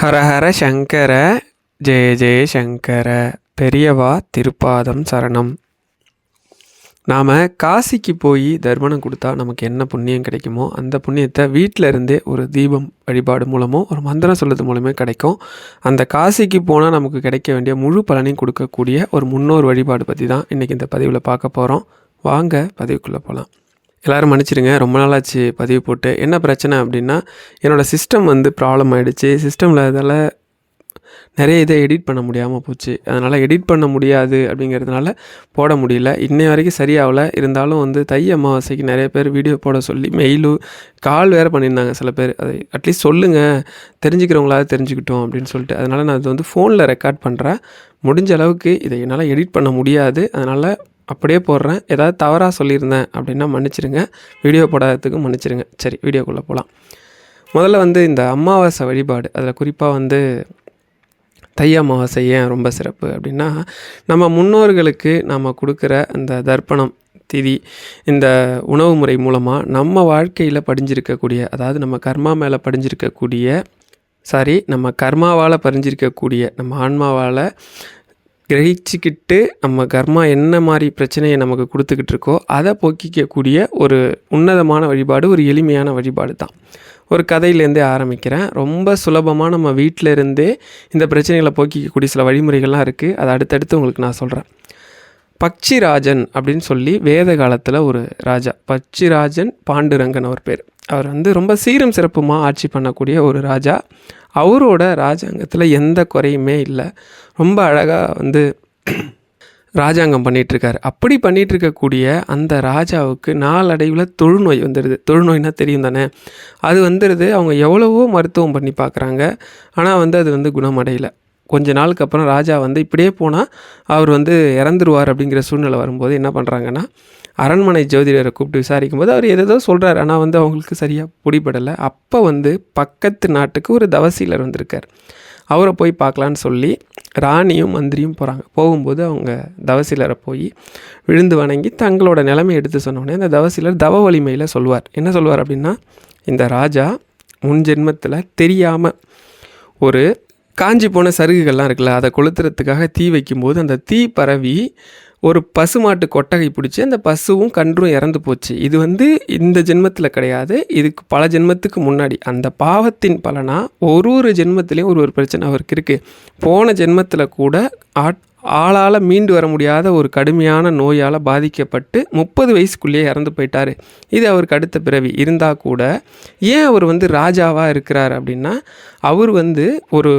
ஹரஹர சங்கர ஜெய ஜெய சங்கர பெரியவா திருப்பாதம் சரணம். நாம் காசிக்கு போய் தர்மணம் கொடுத்தா நமக்கு என்ன புண்ணியம் கிடைக்குமோ அந்த புண்ணியத்தை வீட்டில் இருந்தே ஒரு தீபம் வழிபாடு மூலமோ ஒரு மந்திரம் சொல்லுறது மூலமே கிடைக்கும். அந்த காசிக்கு போனால் நமக்கு கிடைக்க வேண்டிய முழு பலனையும் கொடுக்கக்கூடிய ஒரு முன்னோர் வழிபாடு பற்றி தான் இன்றைக்கி இந்த பதிவில் பார்க்க போகிறோம் வாங்க பதிவுக்குள்ளே போகலாம் எல்லோரும் மன்னிச்சிடுங்க. ரொம்ப நாளாச்சு பதிவு போட்டு. என்ன பிரச்சனை அப்படின்னா என்னோடய சிஸ்டம் வந்து ப்ராப்ளம் ஆகிடுச்சு சிஸ்டமில் இதால் நிறைய இதை எடிட் பண்ண முடியாமல் போச்சு. அதனால் எடிட் பண்ண முடியாது அப்படிங்கிறதுனால போட முடியல. இன்னை வரைக்கும் சரியாகலை. இருந்தாலும் வந்து தை அமாவாசைக்கு நிறைய பேர் வீடியோ போட சொல்லி மெயிலும் கால் வேறு பண்ணியிருந்தாங்க சில பேர். அதை அட்லீஸ்ட் சொல்லுங்கள் தெரிஞ்சுக்கிறவங்களாவது தெரிஞ்சுக்கிட்டோம் அப்படின்னு சொல்லிட்டு. அதனால் நான் இது வந்து ஃபோனில் ரெக்கார்ட் பண்ணுறேன் முடிஞ்ச அளவுக்கு இதை என்னால் எடிட் பண்ண முடியாது. அதனால் அப்படியே போடுறேன். ஏதாவது தவறாக சொல்லியிருந்தேன் அப்படின்னா மன்னிச்சிடுங்க வீடியோ போடாததுக்கு மன்னிச்சிடுங்க சரி வீடியோக்குள்ளே போகலாம் முதல்ல வந்து இந்த அமாவாசை வழிபாடு. அதில் குறிப்பாக வந்து தை அமாவாசை ஏன் ரொம்ப சிறப்பு. அப்படின்னா நம்ம முன்னோர்களுக்கு நம்ம கொடுக்குற அந்த தர்ப்பணம் திதி இந்த உணவு முறை மூலமாக நம்ம வாழ்க்கையில் படிஞ்சிருக்கக்கூடிய அதாவது நம்ம கர்மா மேலே படிஞ்சிருக்கக்கூடிய சாரி நம்ம கர்மாவால் பறிஞ்சிருக்கக்கூடிய நம்ம ஆன்மாவால் கிரகிச்சிக்கிட்டு நம்ம கர்மா என்ன மாதிரி பிரச்சனையை நமக்கு கொடுத்துக்கிட்டு இருக்கோ அதை போக்கிக்கக்கூடிய ஒரு உன்னதமான வழிபாடு ஒரு எளிமையான வழிபாடு தான். ஒரு கதையிலேருந்தே ஆரம்பிக்கிறேன். ரொம்ப சுலபமாக நம்ம வீட்டில் இருந்தே இந்த பிரச்சனைகளை போக்கிக்கக்கூடிய சில வழிமுறைகள்லாம் இருக்குது அதை அடுத்தடுத்து உங்களுக்கு நான் சொல்கிறேன் பக்ஷிராஜன் அப்படின்னு சொல்லி வேத காலத்தில் ஒரு ராஜா. பக்ஷிராஜன் பாண்டுரங்கன் அவர் பேர். அவர் வந்து ரொம்ப சீரும் சிறப்புமாக ஆட்சி பண்ணக்கூடிய ஒரு ராஜா. அவரோட ராஜாங்கத்தில் எந்த குறையுமே இல்லை. ரொம்ப அழகாக வந்து ராஜாங்கம் பண்ணிகிட்ருக்காரு அப்படி பண்ணிகிட்டு இருக்கக்கூடிய அந்த ராஜாவுக்கு நாளடைவில் தொழுநோய் வந்துடுது தொழுநோய்னா தெரியும் தானே? அது வந்துடுது அவங்க எவ்வளவோ மருத்துவம் பண்ணி பார்க்குறாங்க ஆனால் வந்து அது வந்து குணமடையலை. கொஞ்ச நாளுக்கு அப்புறம் ராஜா வந்து இப்படியே போனால் அவர் வந்து இறந்துருவார் அப்படிங்கிற சூழ்நிலை வரும்போது என்ன பண்ணுறாங்கன்னா அரண்மனை ஜோதிடரை கூப்பிட்டு விசாரிக்கும் போது அவர் எதோ சொல்கிறார் ஆனால் வந்து அவங்களுக்கு சரியாக பிடிபடலை அப்போ வந்து பக்கத்து நாட்டுக்கு ஒரு தவசீலர் வந்திருக்கார். அவரை போய் பார்க்கலான்னு சொல்லி ராணியும் மந்திரியும் போகிறாங்க போகும்போது அவங்க தவசிலரை போய் விழுந்து வணங்கி தங்களோட நிலைமை எடுத்து சொன்னோடனே அந்த தவசிலர் தவ வலிமையில் சொல்வார். என்ன சொல்வார் அப்படின்னா இந்த ராஜா முன் ஜென்மத்தில் தெரியாமல் ஒரு காஞ்சி போன சருகுகள்லாம் இருக்குல்ல அதை கொளுத்துறதுக்காக தீ வைக்கும்போது அந்த தீ பரவி ஒரு பசுமாட்டு கொட்டகை பிடிச்சி அந்த பசுவும் கன்றும் இறந்து போச்சு. இது வந்து இந்த ஜென்மத்தில் கிடையாது. இதுக்கு பல ஜென்மத்துக்கு முன்னாடி. அந்த பாவத்தின் பலனாக ஒரு ஒரு ஜென்மத்திலையும் ஒரு ஒரு பிரச்சனை அவருக்கு இருக்குது போன ஜென்மத்தில் கூட ஆட் ஆளால் மீண்டு வர முடியாத ஒரு கடுமையான நோயால் பாதிக்கப்பட்டு முப்பது வயசுக்குள்ளேயே இறந்து போயிட்டார். இது அவருக்கு அடுத்த பிறவி. இருந்தால் கூட ஏன் அவர் வந்து ராஜாவாக இருக்கிறார் அப்படின்னா அவர் வந்து ஒரு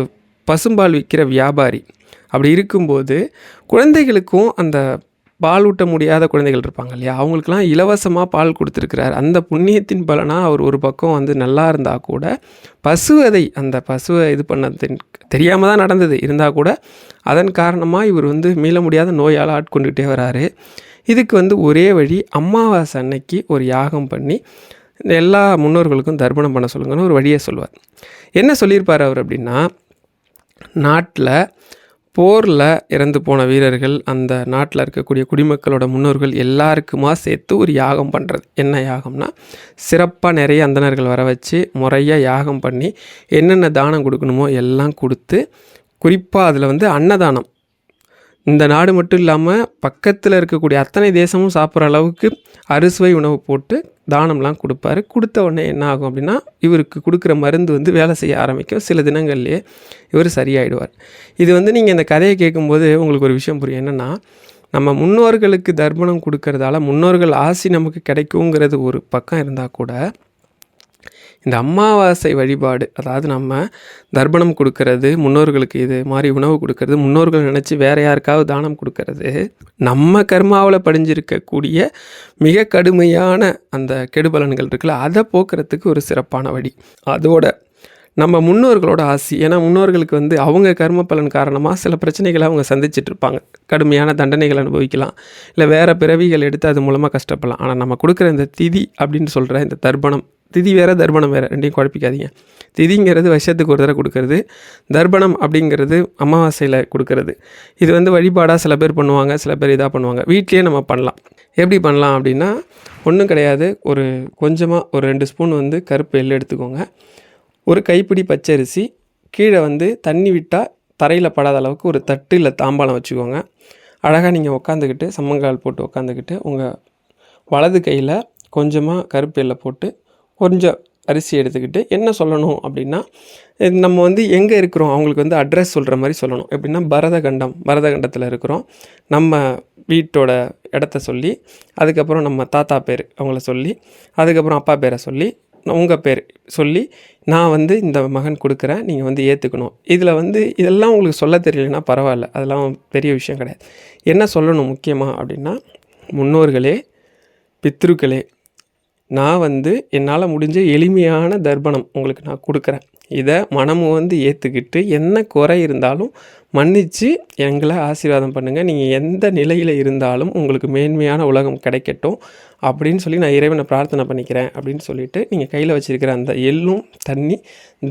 பசும்பால் விற்கிற வியாபாரி. அப்படி இருக்கும்போது குழந்தைகளுக்கும் அந்த பால் ஊட்ட முடியாத குழந்தைகள் இருப்பாங்க இல்லையா? அவங்களுக்குலாம் இலவசமாக பால் கொடுத்துருக்கிறார். அந்த புண்ணியத்தின் பலனாக அவர் ஒரு பக்கம் வந்து நல்லா இருந்தால் கூட பசுவதை அந்த பசுவை இது பண்ணது தெரியாமல் தான் நடந்தது. இருந்தால் கூட அதன் காரணமாக இவர் வந்து மீள முடியாத நோயால் ஆட்கொண்டுகிட்டே வராரு. இதுக்கு வந்து ஒரே வழி அமாவாசை அன்னைக்கு ஒரு யாகம் பண்ணி எல்லா முன்னோர்களுக்கும் தர்ப்பணம் பண்ண சொல்லுங்கன்னு ஒரு வழியை சொல்லுவார். என்ன சொல்லியிருப்பார் அவர் அப்படின்னா நாட்டில் போரில் இறந்து போன வீரர்கள் அந்த நாட்டில் இருக்கக்கூடிய குடிமக்களோட முன்னோர்கள் எல்லாருக்குமா சேர்த்து ஒரு யாகம் பண்ணுறது என்ன யாகம்னா சிறப்பாக நிறைய அந்தணர்கள் வர வச்சு முறையாக யாகம் பண்ணி என்னென்ன தானம் கொடுக்கணுமோ எல்லாம் கொடுத்து குறிப்பாக அதில் வந்து அன்னதானம். இந்த நாடு மட்டும் இல்லாமல் பக்கத்தில் இருக்கக்கூடிய அத்தனை தேசமும் சாப்பிட்ற அளவுக்கு அறுசுவை உணவு போட்டு தானம்லாம் கொடுப்பாரு. கொடுத்த உடனே என்ன ஆகும் அப்படின்னா இவருக்கு கொடுக்குற மருந்து வந்து வேலை செய்ய ஆரம்பிக்கும். சில தினங்கள்லேயே இவர் சரியாயிடுவார். இது வந்து நீங்கள் இந்த கதையை கேட்கும்போது உங்களுக்கு ஒரு விஷயம் புரியும். என்னென்னா நம்ம முன்னோர்களுக்கு தர்ப்பணம் கொடுக்கறதால முன்னோர்கள் ஆசி நமக்கு கிடைக்குங்கிறது ஒரு பக்கம் இருந்தால் கூட இந்த அமாவாசை வழிபாடு அதாவது நம்ம தர்ப்பணம் கொடுக்கறது முன்னோர்களுக்கு இது மாதிரி உணவு கொடுக்கறது முன்னோர்கள் நினச்சி வேற யாருக்காவது தானம் கொடுக்கறது நம்ம கர்மாவில் படிஞ்சிருக்கக்கூடிய மிக கடுமையான அந்த கெடுபலன்கள் இருக்குல்ல அதை போக்குறதுக்கு ஒரு சிறப்பான வழி. அதோட நம்ம முன்னோர்களோட ஆசி ஏன்னா முன்னோர்களுக்கு வந்து அவங்க கர்ம பலன் காரணமாக சில பிரச்சனைகளை அவங்க சந்திச்சுட்டு இருப்பாங்க. கடுமையான தண்டனைகள் அனுபவிக்கலாம். இல்லை வேறு பிறவிகள் எடுத்து அது மூலமாக கஷ்டப்படலாம். ஆனால் நம்ம கொடுக்குற இந்த திதி அப்படின்னு சொல்கிற இந்த தர்ப்பணம் திதி வேறு தர்ப்பணம் வேறு ரெண்டையும் குழப்பிக்காதீங்க. திதிங்கிறது வருஷத்துக்கு ஒரு தடவை கொடுக்கறது தர்ப்பணம் அப்படிங்கிறது அமாவாசையில் கொடுக்கறது. இது வந்து வழிபாடாக சில பேர் பண்ணுவாங்க சில பேர் இதாக பண்ணுவாங்க. வீட்லேயே நம்ம பண்ணலாம். எப்படி பண்ணலாம் அப்படின்னா ஒன்றும் கிடையாது. ஒரு கொஞ்சமாக ஒரு ரெண்டு ஸ்பூன் வந்து கருப்பு எள்ளு எடுத்துக்கோங்க. ஒரு கைப்பிடி பச்சரிசி கீழே வந்து தண்ணி விட்டால் தரையில் படாத அளவுக்கு ஒரு தட்டு இல்லை தாம்பாளம் வச்சுக்கோங்க. அழகாக நீங்கள் உட்காந்துக்கிட்டு சம்மங்கால் போட்டு உட்காந்துக்கிட்டு உங்கள் வலது கையில் கொஞ்சமாக கருப்பு எல்லை போட்டு கொஞ்சம் அரிசி எடுத்துக்கிட்டு என்ன சொல்லணும் அப்படின்னா நம்ம வந்து எங்கே இருக்கிறோம் அவங்களுக்கு வந்து அட்ரஸ் சொல்கிற மாதிரி சொல்லணும். எப்படின்னா பரதகண்டம் பரதகண்டத்தில் இருக்கிறோம். நம்ம வீட்டோட இடத்த சொல்லி அதுக்கப்புறம் நம்ம தாத்தா பேர் அவங்கள சொல்லி அதுக்கப்புறம் அப்பா பேரை சொல்லி உங்கள் பேர் சொல்லி நான் வந்து இந்த மகன் கொடுக்குறேன் நீங்கள் வந்து ஏற்றுக்கணும் இதில் வந்து இதெல்லாம் உங்களுக்கு சொல்ல தெரியலனா பரவாயில்ல அதெல்லாம் பெரிய விஷயம் கிடையாது. என்ன சொல்லணும் முக்கியமாக அப்படின்னா முன்னோர்களே பித்ருக்களே நான் வந்து என்னால் முடிஞ்ச எளிமையான தர்ப்பணம் உங்களுக்கு நான் கொடுக்குறேன். இதை மனமும் வந்து ஏற்றுக்கிட்டு என்ன குறை இருந்தாலும் மன்னித்து எங்களை ஆசீர்வாதம் பண்ணுங்கள் நீங்கள் எந்த நிலையில் இருந்தாலும் உங்களுக்கு மேன்மையான உலகம் கிடைக்கட்டும் அப்படின்னு சொல்லி நான் இறைவனை பிரார்த்தனை பண்ணிக்கிறேன் அப்படின்னு சொல்லிட்டு நீங்கள் கையில் வச்சுருக்கிற அந்த எள்ளும் தண்ணி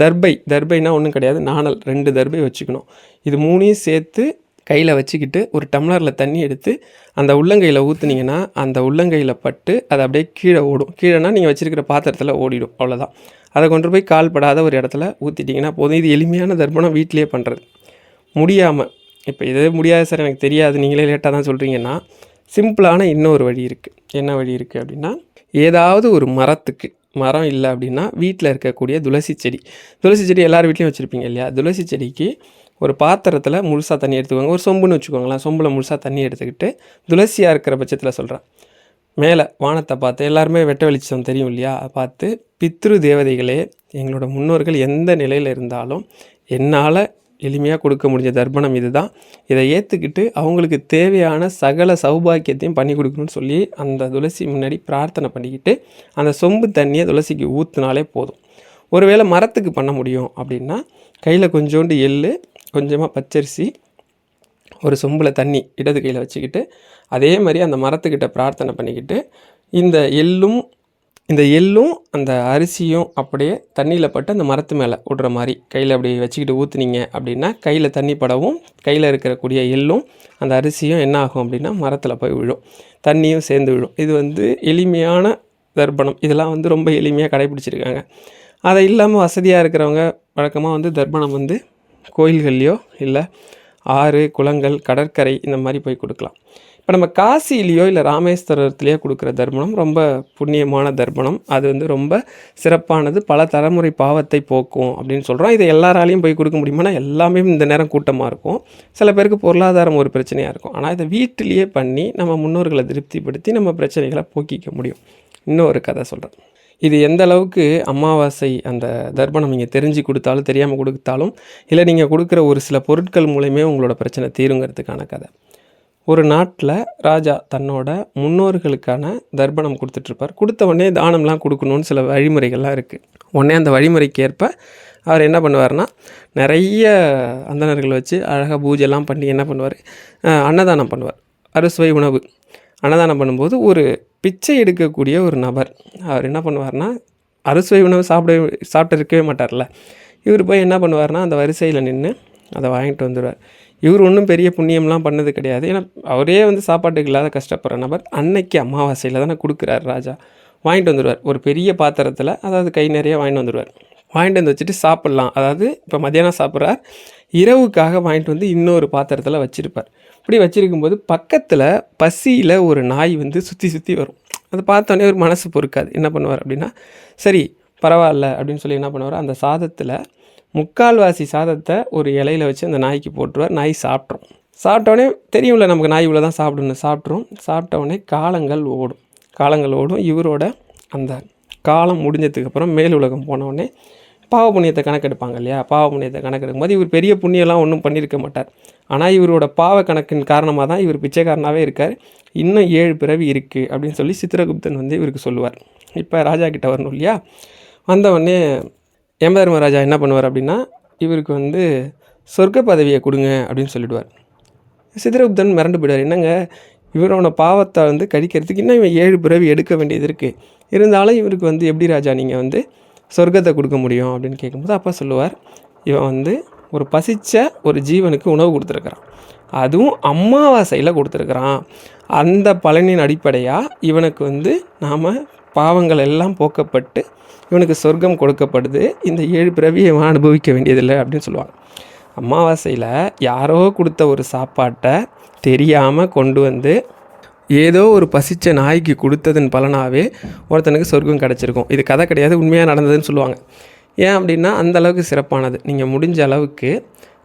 தர்பை தர்பைனா ஒன்றும் கிடையாது. நாணல் ரெண்டு தர்பை வச்சுக்கணும். இது மூணையும் சேர்த்து கையில் வச்சுக்கிட்டு ஒரு டம்ளரில் தண்ணி எடுத்து அந்த உள்ளங்கையில் ஊற்றுனீங்கன்னா அந்த உள்ளங்கையில் பட்டு அது அப்படியே கீழே ஓடும். கீழேனா நீங்கள் வச்சுருக்கிற பாத்திரத்தில் ஓடிடும். அவ்வளோதான் அதை கொண்டு போய் கால் படாத ஒரு இடத்துல ஊற்றிட்டிங்கன்னா போதும். இது எளிமையான தர்ப்பணம் வீட்டிலே பண்ணுறது முடியாமல் இப்போ இதே முடியாது சார் எனக்கு தெரியாது. நீங்களே லேட்டாக தான் சொல்கிறீங்கன்னா சிம்பிளான இன்னொரு வழி இருக்குது என்ன வழி இருக்குது அப்படின்னா ஏதாவது ஒரு மரத்துக்கு மரம் இல்லை அப்படின்னா வீட்டில் இருக்கக்கூடிய துளசி செடி. துளசி செடி எல்லார் வீட்லேயும் வச்சுருப்பீங்க இல்லையா? துளசி செடிக்கு ஒரு பாத்திரத்தில் முழுசாக தண்ணி எடுத்துக்கோங்க. ஒரு சொம்புன்னு வச்சுக்கோங்களேன். சொம்பில் முழுசாக தண்ணி எடுத்துக்கிட்டு துளசியாக இருக்கிற பட்சத்தில் சொல்கிறேன் மேலே வானத்தை பார்த்து எல்லாருமே வெட்ட வெளிச்சம் தெரியும் இல்லையா? பார்த்து பித்ரு தேவதைகளே எங்களோட முன்னோர்கள் எந்த நிலையில் இருந்தாலும் என்னால் எளிமையாக கொடுக்க முடிஞ்ச தர்ப்பணம் இதுதான். இதை ஏற்றுக்கிட்டு அவங்களுக்கு தேவையான சகல சௌபாக்கியத்தையும் பண்ணி கொடுக்கணும்னு சொல்லி அந்த துளசி முன்னாடி பிரார்த்தனை பண்ணிக்கிட்டு அந்த சொம்பு தண்ணியை துளசிக்கு ஊற்றுனாலே போதும். ஒருவேளை மரத்துக்கு பண்ண முடியும் அப்படின்னா கையில் கொஞ்சோண்டு எள்ளு கொஞ்சமாக பச்சரிசி ஒரு சொம்பில் தண்ணி இடது கையில் வச்சுக்கிட்டு அதே மாதிரி அந்த மரத்துக்கிட்ட பிரார்த்தனை பண்ணிக்கிட்டு இந்த எள்ளும் இந்த எள்ளும் அந்த அரிசியும் அப்படியே தண்ணியில் பட்டு அந்த மரத்து மேலே விடுற மாதிரி கையில் அப்படி வச்சுக்கிட்டு ஊற்றுனீங்க அப்படின்னா கையில் தண்ணி படவும் கையில் இருக்கக்கூடிய எள்ளும் அந்த அரிசியும் என்ன ஆகும் அப்படின்னா மரத்தில் போய் விழும். தண்ணியும் சேர்ந்து விழும். இது வந்து எளிமையான தர்ப்பணம். இதெல்லாம் வந்து ரொம்ப எளிமையாக கடைப்பிடிச்சிருக்காங்க அதை இல்லாமல் வசதியாக இருக்கிறவங்க வழக்கமாக வந்து தர்ப்பணம் வந்து கோயில்கள்லையோ இல்லை ஆறு குளங்கள் கடற்கரை இந்த மாதிரி போய் கொடுக்கலாம். இப்போ நம்ம காசிலேயோ இல்லை ராமேஸ்வரத்துலேயோ கொடுக்குற தர்ப்பணம் ரொம்ப புண்ணியமான தர்ப்பணம். அது வந்து ரொம்ப சிறப்பானது. பல தலைமுறை பாவத்தை போக்கும் அப்படின்னு சொல்கிறோம் இதை எல்லாராலையும் போய் கொடுக்க முடியுமானா எல்லாமே இந்த நேரம் கூட்டமாக இருக்கும். சில பேருக்கு பொருளாதாரம் ஒரு பிரச்சனையாக இருக்கும். ஆனால் இதை வீட்டிலேயே பண்ணி நம்ம முன்னோர்களை திருப்திப்படுத்தி நம்ம பிரச்சனைகளை போக்கிக்க முடியும். இன்னொரு கதை சொல்கிறேன் இது எந்த அளவுக்கு அமாவாசை அந்த தர்ப்பணம் நீங்கள் தெரிஞ்சு கொடுத்தாலும் தெரியாமல் கொடுத்தாலும் இல்லை நீங்கள் கொடுக்குற ஒரு சில பொருட்கள் மூலயமே உங்களோட பிரச்சனை தீருங்கிறதுக்கான கதை. ஒரு நாட்டில் ராஜா தன்னோட முன்னோர்களுக்கான தர்ப்பணம் கொடுத்துட்ருப்பார். கொடுத்த உடனே தானம்லாம் கொடுக்கணும்னு சில வழிமுறைகள்லாம் இருக்குது உடனே அந்த வழிமுறைக்கு ஏற்ப அவர் என்ன பண்ணுவார்னா நிறைய அந்தணர்கள் வச்சு அழகாக பூஜைலாம் பண்ணி என்ன பண்ணுவார்? அன்னதானம் பண்ணுவார். அறுசுவை உணவு. அன்னதானம் பண்ணும்போது ஒரு பிச்சை எடுக்கக்கூடிய ஒரு நபர். அவர் என்ன பண்ணுவார்னா அறுசுவை உணவு சாப்பிட சாப்பிட்டு இருக்கவே மாட்டார்ல. இவர் போய் என்ன பண்ணுவார்னா அந்த வரிசையில் நின்று அதை வாங்கிட்டு வந்துடுவார் இவர் ஒன்றும் பெரிய புண்ணியம்லாம் பண்ணது கிடையாது. ஏன்னா அவரே வந்து சாப்பாட்டுக்கு இல்லாத கஷ்டப்படுற நபர் அன்னைக்கு அமாவாசையில் தானே கொடுக்குறாரு ராஜா. வாங்கிட்டு வந்துடுவார் ஒரு பெரிய பாத்திரத்தில் அதாவது கை நிறைய வாங்கிட்டு வந்துடுவார் வாங்கிட்டு வந்து வச்சுட்டு சாப்பிட்லாம். அதாவது இப்போ மத்தியானம் சாப்பிட்றார். இரவுக்காக வாங்கிட்டு வந்து இன்னொரு பாத்திரத்தில் வச்சுருப்பார். இப்படி வச்சுருக்கும்போது பக்கத்தில் பசியில் ஒரு நாய் வந்து சுற்றி சுற்றி வரும். அதை பார்த்தோன்னே ஒரு மனசு பொறுக்காது. என்ன பண்ணுவார் அப்படின்னா சரி பரவாயில்ல அப்படின்னு சொல்லி என்ன பண்ணுவார்? அந்த சாதத்தில் முக்கால்வாசி சாதத்தை ஒரு இலையில வச்சு அந்த நாய்க்கு போட்டுருவார். நாய் சாப்பிட்ரும். சாப்பிட்டோடனே தெரியும்ல நமக்கு நாய் இவ்வளோ தான் சாப்பிடணும் சாப்பிட்ரும் சாப்பிட்டோடனே காலங்கள் ஓடும். காலங்கள் ஓடும். இவரோட அந்த காலம் முடிஞ்சதுக்கப்புறம் மேல் உலகம் போனவுடனே பாவ புண்ணியத்தை கணக்கெடுப்பாங்க இல்லையா? பாவ புண்ணியத்தை கணக்கெடுக்கும் போது இவர் பெரிய புண்ணியெல்லாம் ஒன்றும் பண்ணியிருக்க மாட்டார். ஆனால் இவரோட பாவ கணக்கின் காரணமாக தான் இவர் பிச்சைக்காரனாகவே இருக்கார். இன்னும் ஏழு பிறவி இருக்குது அப்படின்னு சொல்லி சித்திரகுப்தன் வந்து இவருக்கு சொல்லுவார். இப்போ ராஜா கிட்ட வரணும் இல்லையா? வந்தவொடனே யமதர்மராஜா என்ன பண்ணுவார் அப்படின்னா இவருக்கு வந்து சொர்க்க பதவியை கொடுங்க அப்படின்னு சொல்லிடுவார். சித்திரகுப்தன் மிரண்டு போயிடுவார். என்னங்க இவரோட பாவத்தை வந்து கழிக்கிறதுக்கு இன்னும் இவன் ஏழு பிறவி எடுக்க வேண்டியது இருக்குது இருந்தாலும் இவருக்கு வந்து எப்படி ராஜா நீங்கள் வந்து சொர்க்கத்தை கொடுக்க முடியும் அப்படின்னு கேட்கும்போது அப்பா சொல்லுவார் இவன் வந்து ஒரு பசித்த ஒரு ஜீவனுக்கு உணவு கொடுத்துருக்குறான். அதுவும் அமாவாசையில் கொடுத்துருக்குறான். அந்த பலனின் அடிப்படையாக இவனுக்கு வந்து நாம் பாவங்கள் எல்லாம் போக்கப்பட்டு இவனுக்கு சொர்க்கம் கொடுக்கப்படுது. இந்த ஏழு பிறவியை இவன் அனுபவிக்க வேண்டியதில்லை அப்படின்னு சொல்லுவாங்க. அமாவாசையில் யாரோ கொடுத்த ஒரு சாப்பாட்டை தெரியாமல் கொண்டு வந்து ஏதோ ஒரு பசிச்ச நாய்க்கு கொடுத்ததன் பலனாகவே ஒருத்தனுக்கு சொர்க்கம் கிடச்சிருக்கும். இது கதை கிடையாது உண்மையாக நடந்ததுன்னு சொல்லுவாங்க. ஏன் அப்படின்னா அந்த அளவுக்கு சிறப்பானது. நீங்கள் முடிஞ்ச அளவுக்கு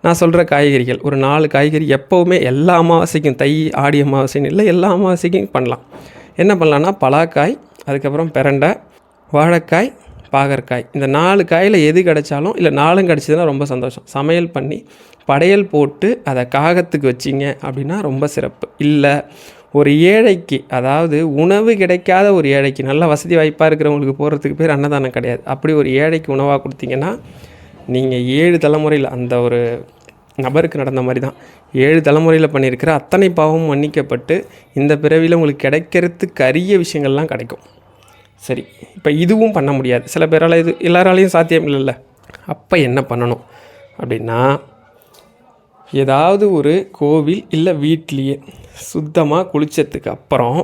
நான் சொல்கிற காய்கறிகள் ஒரு நாலு காய்கறி எப்போவுமே எல்லா அமாவாசைக்கும் தை ஆடி அமாவாசைன்னு இல்லை எல்லா அமாவாசைக்கும் பண்ணலாம். என்ன பண்ணலான்னா பலாக்காய் அதுக்கப்புறம் பெரண்டை வாழைக்காய் பாகற்காய். இந்த நாலு காயில் எது கிடைச்சாலும் இல்லை நாலும் கிடச்சிதுன்னா ரொம்ப சந்தோஷம். சமையல் பண்ணி படையல் போட்டு அதை காகத்துக்கு வச்சிங்க அப்படின்னா ரொம்ப சிறப்பு. இல்லை ஒரு ஏழைக்கு அதாவது உணவு கிடைக்காத ஒரு ஏழைக்கு நல்ல வசதி வாய்ப்பாக இருக்கிறவங்களுக்கு போகிறதுக்கு பேர் அன்னதானம் கிடையாது. அப்படி ஒரு ஏழைக்கு உணவாக கொடுத்தீங்கன்னா நீங்கள் ஏழு தலைமுறையில் அந்த ஒரு நபருக்கு நடந்த மாதிரி தான். ஏழு தலைமுறையில் பண்ணியிருக்கிற அத்தனை பாவமும் மன்னிக்கப்பட்டு இந்த பிறவியில் உங்களுக்கு கிடைக்கிறதுக்கு அரிய விஷயங்கள்லாம் கிடைக்கும். சரி இப்போ இதுவும் பண்ண முடியாது. சில பேரால் இது எல்லாராலையும் சாத்தியம் இல்லைல்ல. அப்போ என்ன பண்ணணும்? அப்படின்னா ஏதாவது ஒரு கோவில் இல்லை வீட்லேயே சுத்தமாக குளித்ததுக்கு அப்புறம்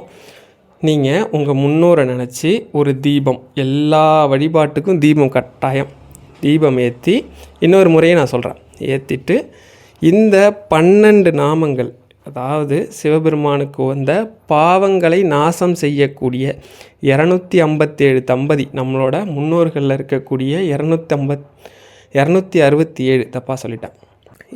நீங்கள் உங்கள் முன்னோரை நினச்சி ஒரு தீபம் எல்லா வழிபாட்டுக்கும் தீபம் கட்டாயம். தீபம் ஏற்றி இன்னொரு முறையை நான் சொல்கிறேன் ஏற்றிட்டு இந்த பன்னெண்டு நாமங்கள் அதாவது சிவபெருமானுக்கு வந்த பாவங்களை நாசம் செய்யக்கூடிய இரநூத்தி ஐம்பத்தேழு தம்பதி நம்மளோட முன்னோர்களில் இருக்கக்கூடிய இரநூத்தி ஐம்பத் இரநூத்தி அறுபத்தி ஏழு தப்பாக சொல்லிட்டேன்.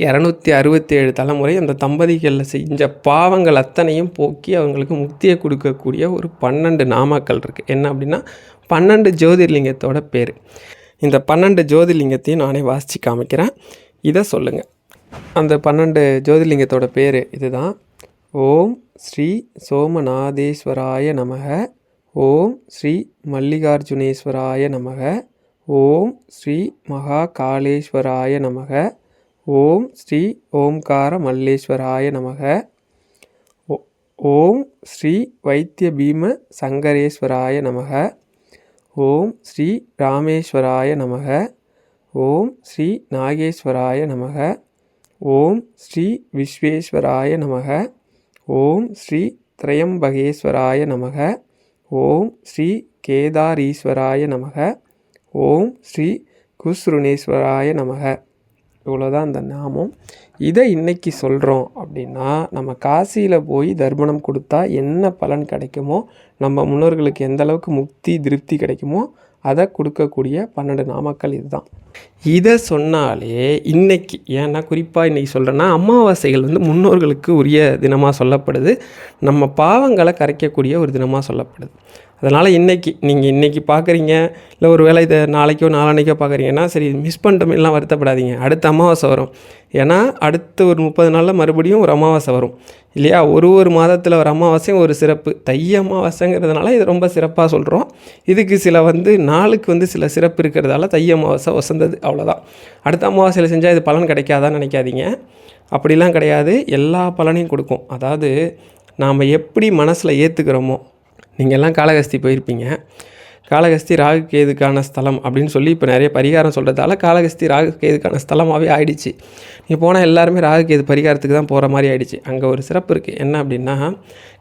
இரநூத்தி அறுபத்தி ஏழு தலைமுறை அந்த தம்பதிகளில் செஞ்ச பாவங்கள் அத்தனையும் போக்கி அவங்களுக்கு முக்தியை கொடுக்கக்கூடிய ஒரு பன்னெண்டு நாமாக்கள் இருக்குது என்ன அப்படின்னா பன்னெண்டு ஜோதிர்லிங்கத்தோட பேர். இந்த பன்னெண்டு ஜோதிர்லிங்கத்தையும் நானே வாசித்து காமிக்கிறேன். இதை சொல்லுங்கள் அந்த பன்னெண்டு ஜோதிர்லிங்கத்தோட பேர் இதுதான். ஓம் ஸ்ரீ சோமநாதேஸ்வராய நமக. ஓம் ஸ்ரீ மல்லிகார்ஜுனேஸ்வராய நமக. ஓம் ஸ்ரீ மகா காளேஸ்வராய நமக. ஓம் ஸ்ரீ ஓம்கார மல்லேஸ்வராய நமக. ஓம் ஸ்ரீ வைத்திய பீம சங்கரேஸ்வராய நமக. ஓம் ஸ்ரீ ராமேஸ்வராய நமக. ஓம் ஸ்ரீ நாகேஸ்வராய நமக. ஓம் ஸ்ரீ விஸ்வேஸ்வராய நமக. ஓம் ஸ்ரீ திரையம்பகேஸ்வராய நமக. ஓம் ஸ்ரீ கேதாரீஸ்வராய நமக. ஓம் ஸ்ரீ குஸ்ருணேஸ்வராய நமக. இவ்வளோ தான் அந்த நாமம். இதை இன்றைக்கி சொல்கிறோம் அப்படின்னா நம்ம காசியில் போய் தர்ப்பணம் கொடுத்தா என்ன பலன் கிடைக்குமோ நம்ம முன்னோர்களுக்கு எந்த அளவுக்கு முக்தி திருப்தி கிடைக்குமோ அதை கொடுக்கக்கூடிய பன்னெண்டு நாமக்கள் இதுதான். இதை சொன்னாலே இன்னைக்கு ஏன்னா குறிப்பாக இன்றைக்கி சொல்கிறேன்னா அமாவாசைகள் வந்து முன்னோர்களுக்கு உரிய தினமாக சொல்லப்படுது. நம்ம பாவங்களை கரைக்கக்கூடிய ஒரு தினமாக சொல்லப்படுது. அதனால் இன்றைக்கி நீங்கள் இன்றைக்கி பார்க்குறீங்க இல்லை ஒரு வேளை இதை நாளைக்கோ நாளானைக்கோ பார்க்குறீங்கன்னா சரி மிஸ் பண்ணிட்டோமெல்லாம் வருத்தப்படாதீங்க. அடுத்த அமாவாசை வரும். ஏன்னா அடுத்து ஒரு முப்பது நாளில் மறுபடியும் ஒரு அமாவாசை வரும். இல்லையா? ஒரு ஒரு மாதத்தில் ஒரு அமாவாசையும் ஒரு சிறப்பு. தை அமாவாசைங்கிறதுனால இது ரொம்ப சிறப்பாக சொல்கிறோம் இதுக்கு சில வந்து நாளுக்கு வந்து சில சிறப்பு இருக்கிறதால தை அமாவாசை வசந்தது அவ்வளோதான் அடுத்த அமாவாசையில் செஞ்சால் இது பலன் கிடைக்காதான்னு நினைக்காதீங்க. அப்படிலாம் கிடையாது. எல்லா பலனையும் கொடுக்கும். அதாவது நாம் எப்படி மனசில் ஏற்றுக்கிறோமோ நீங்கள்லாம் காளகஸ்தி போயிருப்பீங்க. காளகஸ்தி ராகு கேதுக்கான ஸ்தலம் அப்படின்னு சொல்லி இப்போ நிறைய பரிகாரம் சொல்கிறதால காளகஸ்தி ராகு கேதுக்கான ஸ்தலமாகவே ஆயிடுச்சு. நீங்கள் போனால் எல்லாருமே ராகு கேது பரிகாரத்துக்கு தான் போகிற மாதிரி ஆயிடுச்சு. அங்கே ஒரு சிறப்பு இருக்குது என்ன அப்படின்னா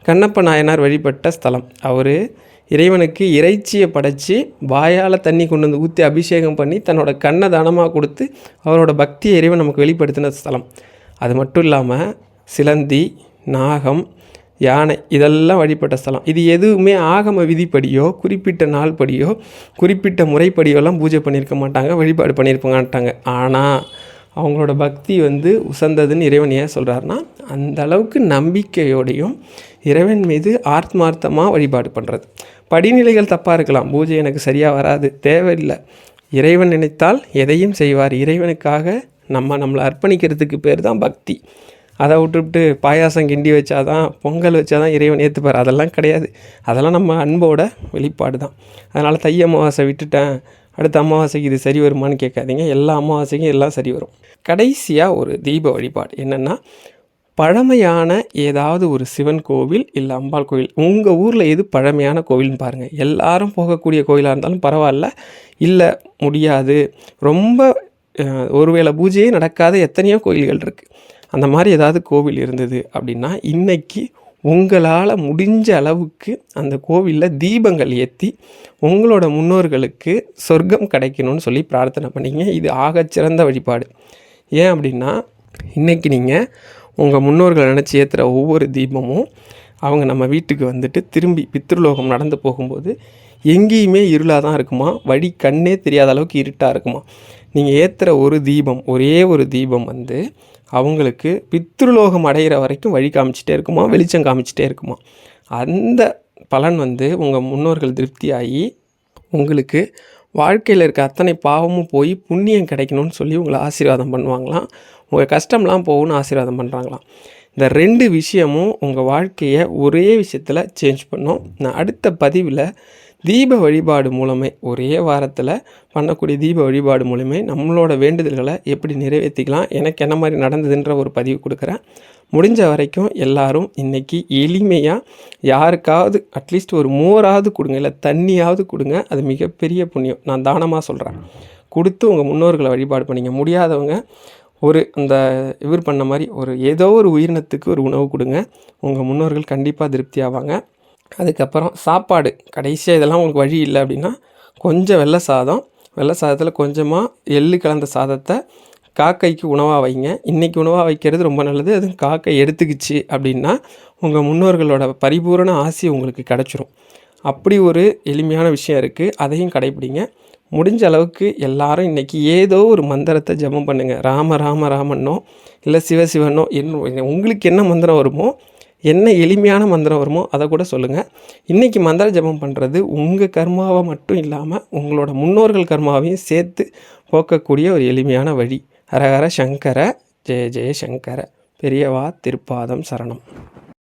கண்ணப்ப நாயனார் வழிபட்ட ஸ்தலம். அவர் இறைவனுக்கு இறைச்சியை படைச்சி வாயால் தண்ணி கொண்டு வந்து ஊற்றி அபிஷேகம் பண்ணி தன்னோட கண்ணை தானமாக கொடுத்து அவரோட பக்தியை இறைவன் நமக்கு வெளிப்படுத்தின ஸ்தலம். அது மட்டும் இல்லாமல் சிலந்தி நாகம் யானை இதெல்லாம் வழிபட்ட ஸ்தலம். இது எதுவுமே ஆகம விதிப்படியோ குறிப்பிட்ட நாள் படியோ குறிப்பிட்ட முறைப்படியோலாம் பூஜை பண்ணியிருக்க மாட்டாங்க வழிபாடு பண்ணியிருக்க மாட்டாங்க. ஆனால் அவங்களோட பக்தி வந்து உசந்ததுன்னு இறைவன் ஏன் சொல்கிறாருன்னா அந்த அளவுக்கு நம்பிக்கையோடையும் இறைவன் மீது ஆத்மார்த்தமாக வழிபாடு பண்ணுறது படிநிலைகள் தப்பாக இருக்கலாம் பூஜை எனக்கு சரியாக வராது தேவையில்லை. இறைவன் நினைத்தால் எதையும் செய்வார். இறைவனுக்காக நம்ம நம்மளை அர்ப்பணிக்கிறதுக்கு பேர் தான் பக்தி. அதை விட்டுவிட்டு பாயாசம் கிண்டி வச்சாதான் பொங்கல் வச்சாதான் இறைவன் ஏற்றுப்பார் அதெல்லாம் கிடையாது. அதெல்லாம் நம்ம அன்போட வெளிப்பாடு தான். அதனால் தை அமாவாசை விட்டுட்டேன் அடுத்த அமாவாசைக்கு இது சரி வருமான்னு கேட்காதீங்க. எல்லா அமாவாசைக்கும் எல்லாம் சரி வரும். கடைசியாக ஒரு தீப வழிபாடு. என்னென்னா பழமையான ஏதாவது ஒரு சிவன் கோவில் இல்லை அம்பாள் கோவில். உங்கள் ஊரில் எது பழமையான கோவில்னு பாருங்கள் எல்லாரும் போகக்கூடிய கோயிலாக இருந்தாலும் பரவாயில்ல. இல்லை முடியாது. ரொம்ப ஒருவேளை பூஜையே நடக்காத எத்தனையோ கோயில்கள் இருக்குது அந்த மாதிரி ஏதாவது கோவில் இருந்தது அப்படின்னா இன்னைக்கு உங்களால் முடிஞ்ச அளவுக்கு அந்த கோவிலில் தீபங்கள் ஏற்றி உங்களோட முன்னோர்களுக்கு சொர்க்கம் கிடைக்கணும்னு சொல்லி பிரார்த்தனை பண்ணிங்க. இது ஆகச்சிறந்த வழிபாடு. ஏன் அப்படின்னா இன்றைக்கி நீங்கள் உங்கள் முன்னோர்களை நினச்சி ஏற்றுற ஒவ்வொரு தீபமும் அவங்க நம்ம வீட்டுக்கு வந்துட்டு திரும்பி பித்ருலோகம் நடந்து போகும்போது எங்கேயுமே இருளாக தான் இருக்குமா? வழி கண்ணே தெரியாத அளவுக்கு இருட்டாக இருக்குமா? நீங்கள் ஏற்றுற ஒரு தீபம் ஒரே ஒரு தீபம் வந்து அவங்களுக்கு பித்ருலோகம் அடைகிற வரைக்கும் வழி காமிச்சிட்டே இருக்குமா? வெளிச்சம் காமிச்சிட்டே இருக்குமா? அந்த பலன் வந்து உங்கள் முன்னோர்கள் திருப்தியாகி உங்களுக்கு வாழ்க்கையில் இருக்க அத்தனை பாவமும் போய் புண்ணியம் கிடைக்கணும்னு சொல்லி உங்களை ஆசீர்வாதம் பண்ணுவாங்களாம். உங்கள் கஷ்டம்லாம் போகும்னு ஆசீர்வாதம் பண்ணுறாங்களாம் இந்த ரெண்டு விஷயமும் உங்கள் வாழ்க்கையை ஒரே விஷயத்தில் சேஞ்ச் பண்ணும். நான் அடுத்த பதிவில் தீப வழிபாடு மூலமே ஒரே வாரத்தில் பண்ணக்கூடிய தீப வழிபாடு மூலமே நம்மளோட வேண்டுதல்களை எப்படி நிறைவேற்றிக்கலாம் எனக்கு என்ன மாதிரி நடந்ததுன்ற ஒரு பதிவு கொடுக்குறேன். முடிஞ்ச வரைக்கும் எல்லாரும் இன்றைக்கி எளிமையாக யாருக்காவது அட்லீஸ்ட் ஒரு மோராவது கொடுங்க இல்லை தண்ணியாவது கொடுங்க அது மிகப்பெரிய புண்ணியம். நான் தானமாக சொல்கிறேன் கொடுத்து உங்கள் முன்னோர்களை வழிபாடு பண்ணிங்க. முடியாதவங்க ஒரு அந்த இவர் பண்ண மாதிரி ஒரு ஏதோ ஒரு உயிரினத்துக்கு ஒரு உணவு கொடுங்க. உங்கள் முன்னோர்கள் கண்டிப்பாக திருப்தி ஆவாங்க. அதுக்கப்புறம் சாப்பாடு. கடைசியாக இதெல்லாம் உங்களுக்கு வழி இல்லை அப்படின்னா கொஞ்சம் வெள்ளை சாதம். வெள்ளை சாதத்தில் கொஞ்சமாக எள்ளு கலந்த சாதத்தை காக்கைக்கு உணவாக வைங்க. இன்றைக்கி உணவாக வைக்கிறது ரொம்ப நல்லது. அதுவும் காக்கை எடுத்துக்கிச்சு அப்படின்னா உங்கள் முன்னோர்களோட பரிபூரண ஆசி உங்களுக்கு கிடச்சிரும். அப்படி ஒரு எளிமையான விஷயம் இருக்குது அதையும் கடைப்பிடிங்க முடிஞ்ச அளவுக்கு எல்லாரும் இன்றைக்கி ஏதோ ஒரு மந்திரத்தை ஜபம் பண்ணுங்கள் ராம ராம ராமன்னோ இல்லை சிவ சிவனோ என்ன உங்களுக்கு என்ன மந்திரம் வருமோ என்ன எளிமையான மந்திரம் வருமோ அதை கூட சொல்லுங்கள் இன்றைக்கி மந்திர ஜெபம் பண்ணுறது உங்கள் கர்மாவை மட்டும் இல்லாமல் உங்களோட முன்னோர்கள் கர்மாவையும் சேர்த்து போக்கக்கூடிய ஒரு எளிமையான வழி. ஹரஹர சங்கர ஜெய ஜெய சங்கர. பெரியவா திருப்பாதம் சரணம்.